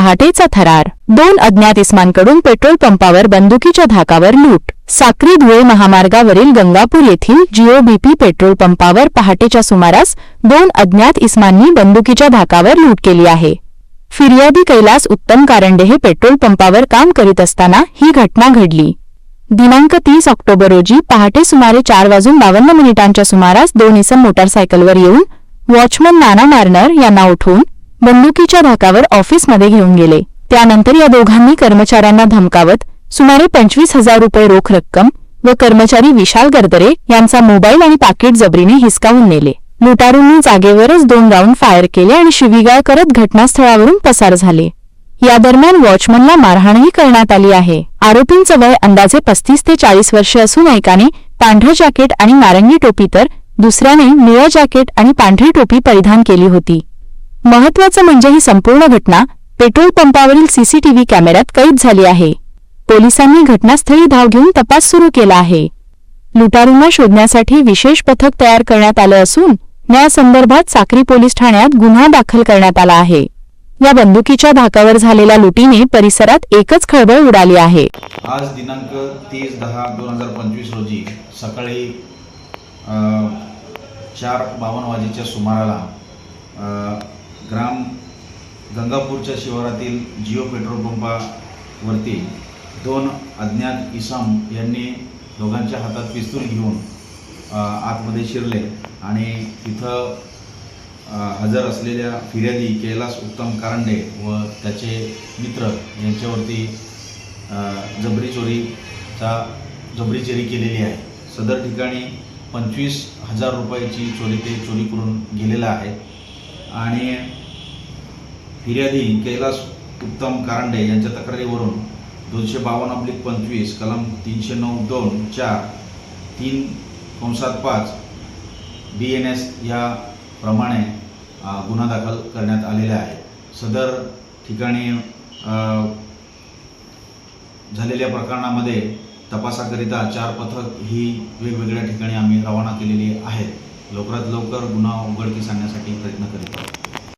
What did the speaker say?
पहाटेचा थरार. दोन अज्ञात इस्मांकडून पेट्रोल पंपावर बंदुकीच्या धाकावर लूट. साक्री धुळे महामार्गावरील गंगापूर येथील जीओबीपी पेट्रोल पंपावर पहाटेच्या सुमारास दोन अज्ञात इस्मांनी बंदुकीच्या धाकावर लूट केली आहे. फिर्यादी कैलास उत्तम कारंडे हे पेट्रोल पंपावर काम करीत असताना ही घटना घडली. दिनांक तीस ऑक्टोबर रोजी पहाटे सुमारे चार वाजून बावन्न मिनिटांच्या सुमारास दोन इसम मोटारसायकलवर येऊन वॉचमन नाना नारनर यांना उठवून बंदुकीच्या धाकावर ऑफिसमध्ये घेऊन गेले. त्यानंतर या दोघांनी कर्मचाऱ्यांना धमकावत सुमारे पंचवीस हजार रुपये रोख रक्कम व कर्मचारी विशाल गरदरे यांचा मोबाईल आणि पाकिट जबरीने हिसकावून नेले. लुटारूंनी जागेवरच दोन राऊंड फायर केले आणि शिवीगाळ करत घटनास्थळावरून पसार झाले. या दरम्यान वॉचमनला मारहाणही करण्यात आली आहे. आरोपींचं वय अंदाजे पस्तीस ते चाळीस वर्ष असून एकाने पांढरं जॅकेट आणि नारंगी टोपी तर दुसऱ्याने निळं जॅकेट आणि पांढरी टोपी परिधान केली होती. महत्वाचं म्हणजे ही संपूर्ण घटना पेट्रोल पंपावरील सीसीटीव्ही कॅमेऱ्यात कैद झाली आहे. पोलिसांनी घटनास्थळी धाव घेऊन तपास सुरू केला आहे. लुटारूंना शोधण्यासाठी विशेष पथक तयार करण्यात आलं असून न्यायासंदर्भात साक्री पोलीस ठाण्यात गुन्हा दाखल करण्यात आला आहे. या बंदुकीच्या धाकावर झालेल्या लुटीने परिसरात एकच खळबळ उडाली आहे. आज दिनांक तीस दहा दोन हजार पंचवीस रोजी सकाळी चार बावन्न वाजेच्या सुमाराला ग्राम गंगापूरच्या शिवारातील जिओ पेट्रोल पंपावरती दोन अज्ञात इसम यांनी दोघांच्या हातात पिस्तूल घेऊन आतमध्ये शिरले आणि तिथं हजर असलेल्या फिर्यादी कैलास उत्तम कारंडे व त्याचे मित्र यांच्यावरती जबरी चोरीचा जबरी चोरी केलेली आहे. सदर ठिकाणी पंचवीस हजार रुपयाची चोरी ते चोरी करून गेलेला आहे. आणि फिर्यादी कैलास उत्तम कारंडे यांच्या तक्रारीवरून दोनशे बावन्न अब्लिक पंचवीस कलम तीनशे नऊ दोन चार तीन कंसात पाच बी एन एस या प्रमाणे गुन्हा दाखल करण्यात आलेला आहे. सदर ठिकाणी झालेल्या प्रकरणामध्ये तपासाकरिता चार पथक ही वेगवेगळ्या ठिकाणी आम्ही रवाना केलेली आहेत. लवकरात लवकर गुन्हा उघडकीस आणण्यासाठी प्रयत्न करीत आहोत.